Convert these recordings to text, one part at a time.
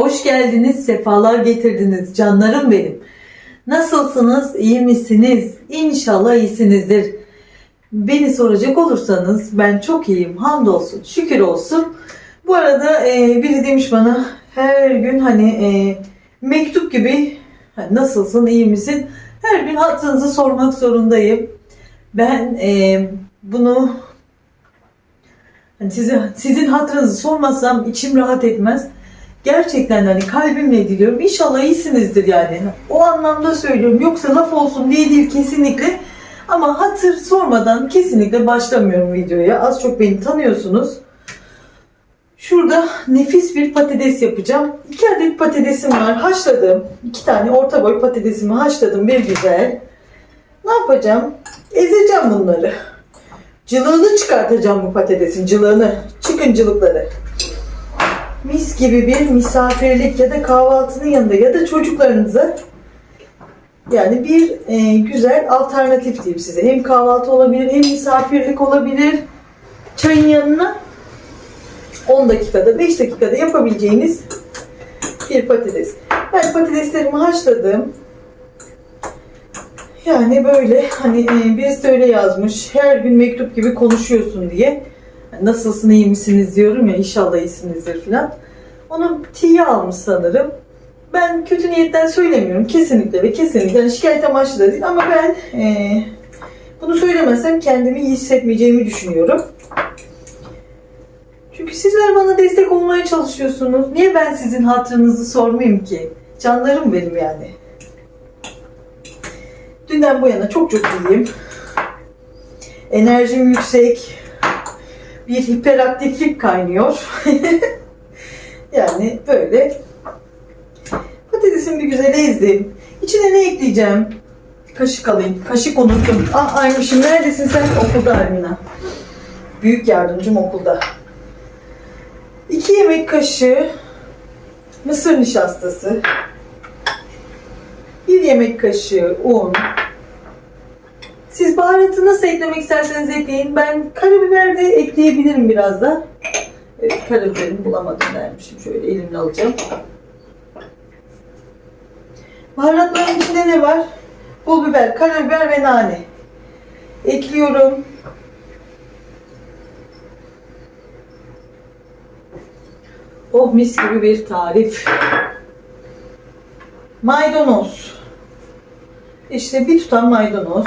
Hoş geldiniz, sefalar getirdiniz canlarım benim. Nasılsınız, iyi misiniz? İnşallah iyisinizdir. Beni soracak olursanız ben çok iyiyim, hamdolsun, şükür olsun. Bu arada e, biri demiş bana her gün hani e, mektup gibi nasılsın, iyi misin? Her gün hatırınızı sormak zorundayım. Ben e, bunu hani size, sizin hatırınızı sormazsam içim rahat etmez. Gerçekten hani kalbimle diliyorum. İnşallah iyisinizdir yani. O anlamda söylüyorum. Yoksa laf olsun diye değil kesinlikle. Ama hatır sormadan kesinlikle başlamıyorum videoya. Az çok beni tanıyorsunuz. Şurada nefis bir patates yapacağım. İki adet patatesim var. Haşladım. İki tane orta boy patatesimi haşladım bir güzel. Ne yapacağım? Ezeceğim bunları. Cılığını çıkartacağım bu patatesin. Cılığını. Çıkıncılıkları mis gibi bir misafirlik ya da kahvaltının yanında ya da çocuklarınıza yani bir e, güzel alternatif diyeyim size. Hem kahvaltı olabilir hem misafirlik olabilir. Çayın yanına 10 dakikada 5 dakikada yapabileceğiniz bir patates. Ben patateslerimi haşladım. Yani böyle hani e, birisi öyle yazmış. Her gün mektup gibi konuşuyorsun diye nasılsın iyi misiniz diyorum ya inşallah iyisinizdir filan. Onu tiye almış sanırım. Ben kötü niyetten söylemiyorum kesinlikle ve kesinlikle yani şikayet amaçlı da değil ama ben e, bunu söylemezsem kendimi iyi hissetmeyeceğimi düşünüyorum. Çünkü sizler bana destek olmaya çalışıyorsunuz. Niye ben sizin hatırınızı sormayayım ki? Canlarım benim yani. Dünden bu yana çok çok iyiyim. Enerjim yüksek bir hiperaktiflik kaynıyor. yani böyle. Patatesin bir güzel ezdim. İçine ne ekleyeceğim? Kaşık alayım. Kaşık unuttum. Ah Aymışım neredesin sen? Okulda Armina. Büyük yardımcım okulda. 2 yemek kaşığı mısır nişastası. 1 yemek kaşığı un. Siz baharatı nasıl eklemek isterseniz ekleyin. Ben karabiber de ekleyebilirim biraz da. Evet, karabiberimi bulamadım dermişim. Şöyle elimle alacağım. Baharatların içinde ne var? Pul biber, karabiber ve nane. Ekliyorum. Oh mis gibi bir tarif. Maydanoz. İşte bir tutam maydanoz.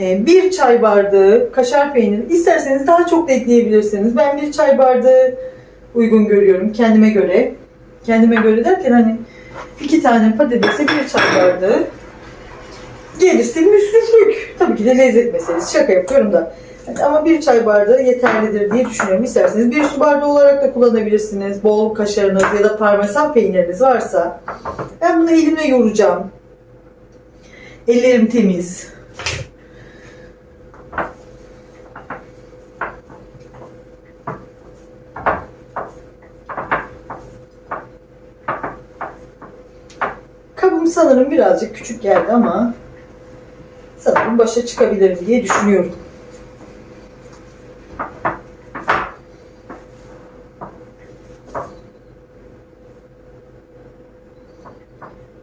Ee, bir çay bardağı kaşar peyniri. İsterseniz daha çok da ekleyebilirsiniz. Ben bir çay bardağı uygun görüyorum kendime göre. Kendime göre derken hani iki tane patatese bir çay bardağı. Gelirse müsriflük. Tabii ki de lezzet meselesi. Şaka yapıyorum da. Ama bir çay bardağı yeterlidir diye düşünüyorum. İsterseniz bir su bardağı olarak da kullanabilirsiniz. Bol kaşarınız ya da parmesan peyniriniz varsa. Ben bunu elimle yoğuracağım. Ellerim temiz. Sanırım birazcık küçük geldi ama sanırım başa çıkabilirim diye düşünüyorum.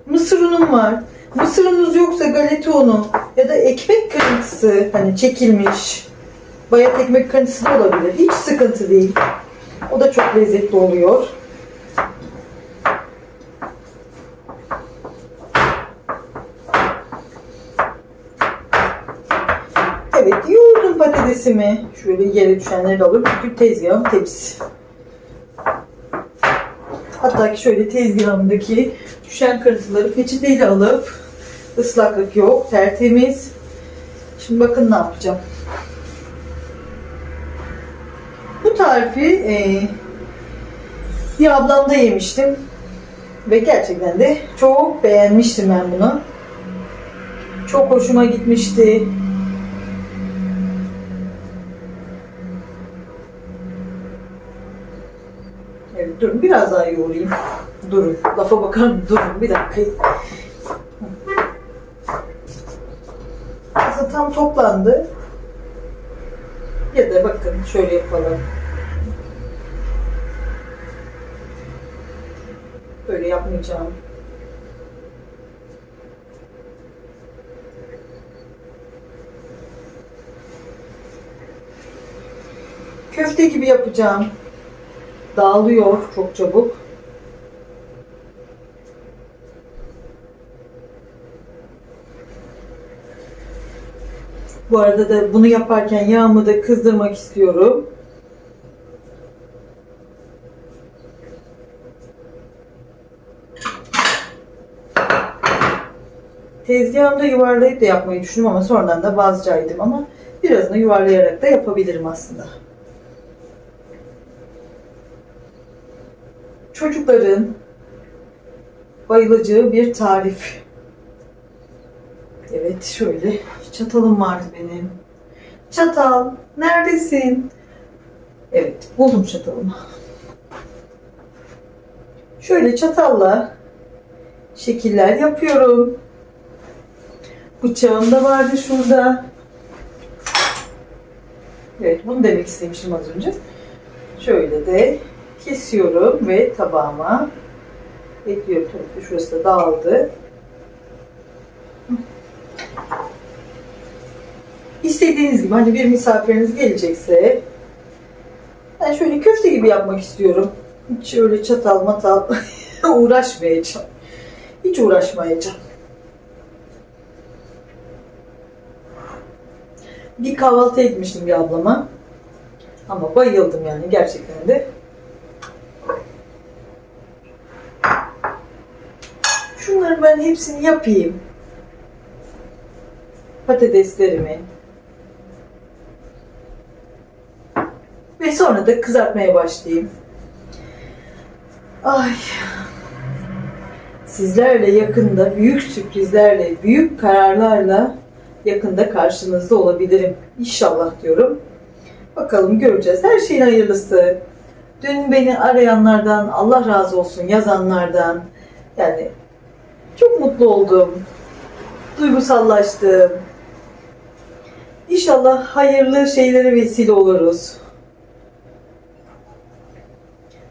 Mısır unum var. Mısır ununuz yoksa galeta unu ya da ekmek kırıntısı hani çekilmiş bayat ekmek kırıntısı da olabilir. Hiç sıkıntı değil. O da çok lezzetli oluyor. Evet patatesimi. Şöyle yere düşenleri de alıp çünkü tezgahım temiz. Hatta ki şöyle tezgahımdaki düşen kırıntıları peçeteyle alıp ıslaklık yok, tertemiz. Şimdi bakın ne yapacağım. Bu tarifi e, bir ablamda yemiştim. Ve gerçekten de çok beğenmiştim ben bunu. Çok hoşuma gitmişti. Evet durun biraz daha yoğurayım. Durun. Lafa bakarım. Durun bir dakika. Aslında tam toplandı. Ya da bakın şöyle yapalım. Böyle yapmayacağım. Köfte gibi yapacağım. Dağılıyor çok çabuk. Bu arada da bunu yaparken yağımı da kızdırmak istiyorum. Tezgahımda yuvarlayıp da yapmayı düşündüm ama sonradan da vazgeçtim ama birazını yuvarlayarak da yapabilirim aslında. Çocukların bayılacağı bir tarif. Evet şöyle çatalım vardı benim. Çatal neredesin? Evet buldum çatalımı. Şöyle çatalla şekiller yapıyorum. Bıçağım da vardı şurada. Evet bunu demek istemiştim az önce. Şöyle de kesiyorum ve tabağıma ekliyorum. Tabii şurası da dağıldı. İstediğiniz gibi hani bir misafiriniz gelecekse ben şöyle köfte gibi yapmak istiyorum. Hiç öyle çatal matal uğraşmayacağım. Hiç uğraşmayacağım. Bir kahvaltı etmiştim bir ablama. Ama bayıldım yani gerçekten de. Şunları ben hepsini yapayım. Patateslerimi. Ve sonra da kızartmaya başlayayım. Ay. Sizlerle yakında büyük sürprizlerle, büyük kararlarla yakında karşınızda olabilirim. İnşallah diyorum. Bakalım göreceğiz. Her şeyin hayırlısı. Dün beni arayanlardan Allah razı olsun yazanlardan yani çok mutlu oldum. Duygusallaştım. İnşallah hayırlı şeylere vesile oluruz.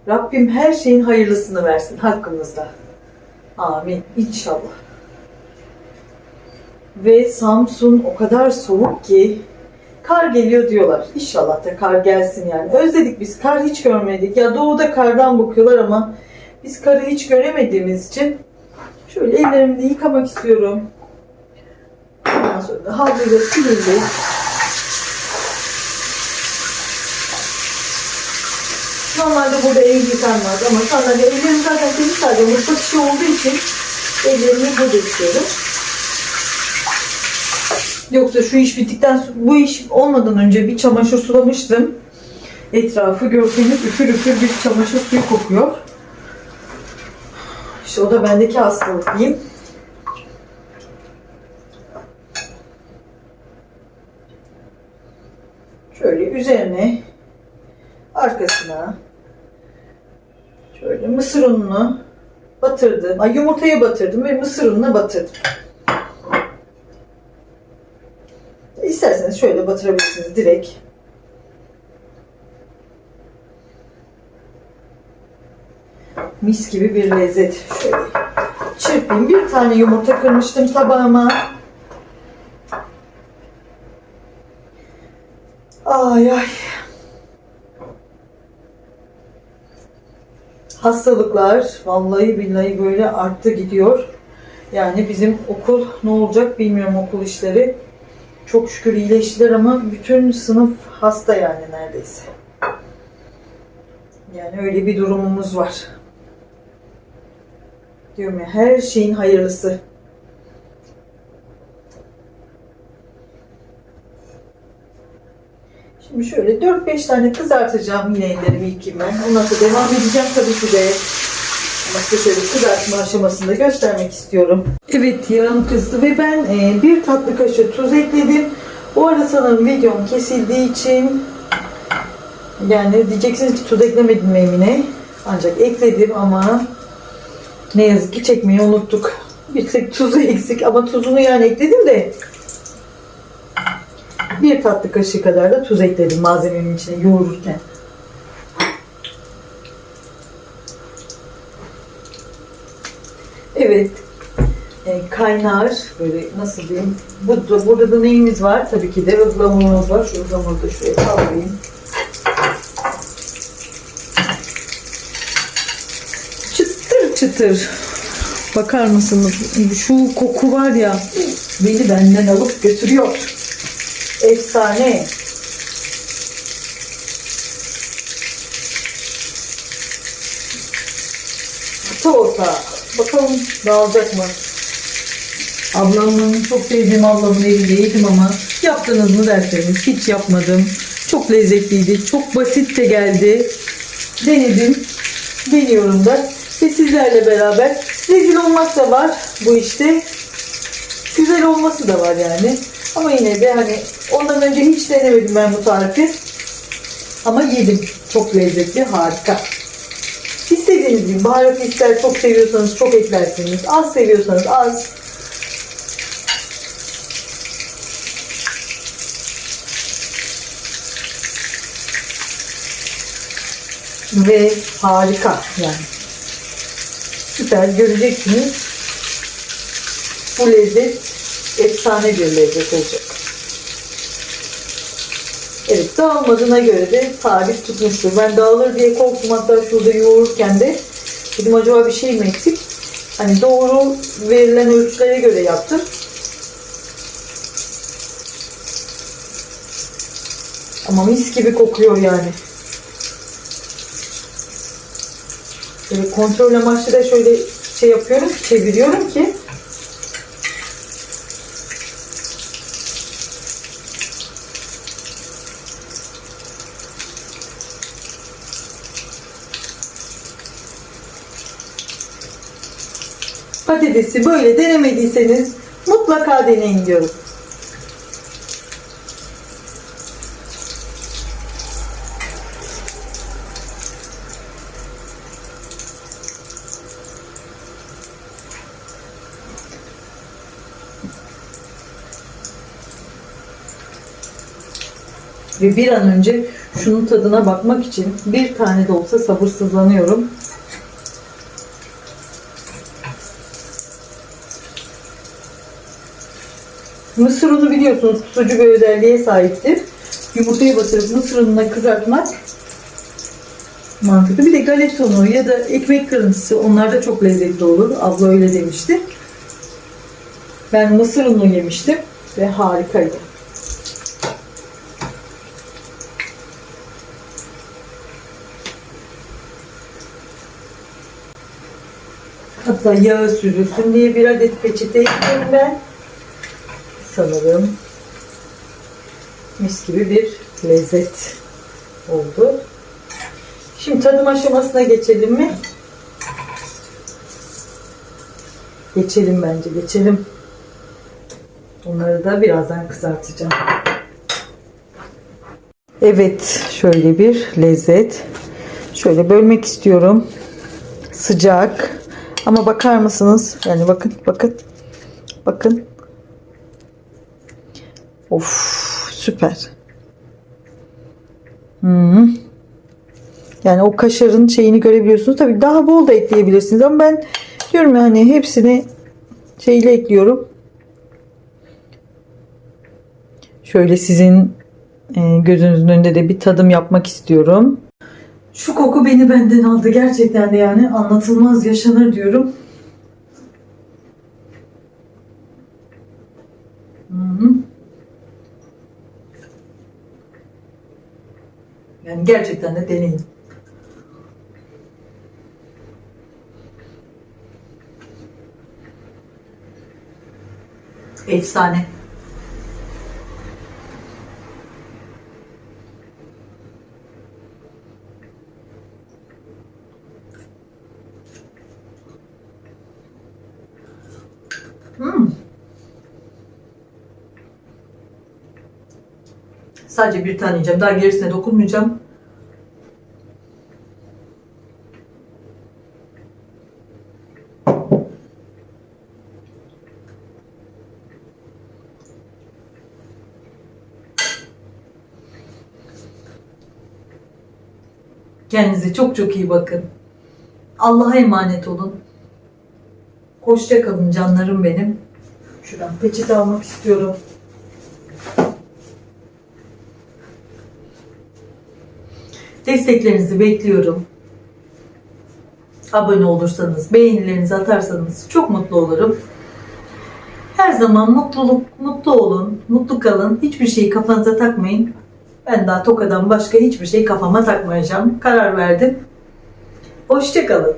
Rabbim her şeyin hayırlısını versin hakkımızda. Amin. İnşallah. Ve Samsun o kadar soğuk ki kar geliyor diyorlar. İnşallah da kar gelsin yani. Özledik biz. Kar hiç görmedik. Ya doğuda kardan bakıyorlar ama biz karı hiç göremediğimiz için şöyle ellerimi de yıkamak istiyorum. Ondan sonra da havluyla sileyim. Normalde burada el yıkanmaz ama anda ellerim zaten temiz sadece mutfak işi olduğu için ellerimi burada yıkıyorum. Yoksa şu iş bittikten bu iş olmadan önce bir çamaşır sulamıştım. Etrafı görseniz üfür üfür bir çamaşır suyu kokuyor. İşte o da bendeki hastalık diyeyim. Şöyle üzerine arkasına şöyle mısır ununu batırdım. Ay yumurtayı batırdım ve mısır ununa batırdım. İsterseniz şöyle batırabilirsiniz direkt. Mis gibi bir lezzet. Şöyle çırpayım. Bir tane yumurta kırmıştım tabağıma. Ay ay. Hastalıklar vallahi billahi böyle arttı gidiyor. Yani bizim okul ne olacak bilmiyorum okul işleri. Çok şükür iyileştiler ama bütün sınıf hasta yani neredeyse. Yani öyle bir durumumuz var. Diyorum ya her şeyin hayırlısı. Şimdi şöyle 4-5 tane kızartacağım yine ellerimi yıkayayım ben. Ondan sonra devam edeceğim tabii ki de. Ama size şöyle kızartma aşamasında göstermek istiyorum. Evet yağım kızdı ve ben e, bir tatlı kaşığı tuz ekledim. Bu arada sanırım videom kesildiği için yani diyeceksiniz ki tuz eklemedim mi Emine? Ancak ekledim ama ne yazık ki çekmeyi unuttuk. Bir tuzu eksik ama tuzunu yani ekledim de bir tatlı kaşığı kadar da tuz ekledim malzemenin içine yoğururken. Evet. E, kaynar böyle nasıl diyeyim? Burada, burada da neyimiz var? Tabii ki de ıhlamurumuz var. Şu ıhlamuru da şuraya kaldırayım. Çıtır. Bakar mısınız? Şu koku var ya beni benden alıp götürüyor. Efsane. Çikolata. Bakalım dağılacak mı? Ablamın çok sevdiğim ablamın evinde yedim ama yaptınız mı derseniz hiç yapmadım. Çok lezzetliydi. Çok basit de geldi. Denedim. Deniyorum da. Ve sizlerle beraber rezil olmak da var bu işte. Güzel olması da var yani. Ama yine de hani ondan önce hiç denemedim ben bu tarifi. Ama yedim. Çok lezzetli, harika. İstediğiniz gibi baharat ister çok seviyorsanız çok eklersiniz. Az seviyorsanız az. Ve harika yani. Süper göreceksiniz. Bu lezzet efsane bir lezzet olacak. Evet dağılmadığına göre de tarif tutmuştur. Ben dağılır diye korktum hatta şurada yoğururken de dedim acaba bir şey mi eksik? Hani doğru verilen ölçülere göre yaptım. Ama mis gibi kokuyor yani. Böyle kontrol amaçlı da şöyle şey yapıyorum, çeviriyorum ki patatesi böyle denemediyseniz mutlaka deneyin diyorum. Ve bir an önce şunun tadına bakmak için bir tane de olsa sabırsızlanıyorum. Mısır unu biliyorsunuz tutucu bir özelliğe sahiptir. Yumurtayı batırıp mısır ununa kızartmak mantıklı. Bir de galeta unu ya da ekmek kırıntısı onlar da çok lezzetli olur. Abla öyle demişti. Ben mısır unu yemiştim ve harikaydı. Hatta yağı süzülsün diye bir adet peçete ekledim ben. Sanırım mis gibi bir lezzet oldu. Şimdi tadım aşamasına geçelim mi? Geçelim bence, geçelim. Onları da birazdan kızartacağım. Evet, şöyle bir lezzet. Şöyle bölmek istiyorum. Sıcak. Ama bakar mısınız? Yani bakın, bakın. Bakın. Of, süper. Hmm. Yani o kaşarın şeyini görebiliyorsunuz. Tabii daha bol da ekleyebilirsiniz ama ben diyorum ya hani hepsini şeyle ekliyorum. Şöyle sizin e, gözünüzün önünde de bir tadım yapmak istiyorum. Şu koku beni benden aldı gerçekten de yani anlatılmaz yaşanır diyorum. Yani gerçekten de deneyin. Efsane. Sadece bir tane yiyeceğim. Daha gerisine dokunmayacağım. Kendinize çok çok iyi bakın. Allah'a emanet olun. Hoşça kalın canlarım benim. Şuradan peçete almak istiyorum. Desteklerinizi bekliyorum. Abone olursanız, beğenilerinizi atarsanız çok mutlu olurum. Her zaman mutluluk, mutlu olun, mutlu kalın. Hiçbir şeyi kafanıza takmayın. Ben daha Toka'dan başka hiçbir şey kafama takmayacağım. Karar verdim. Hoşçakalın.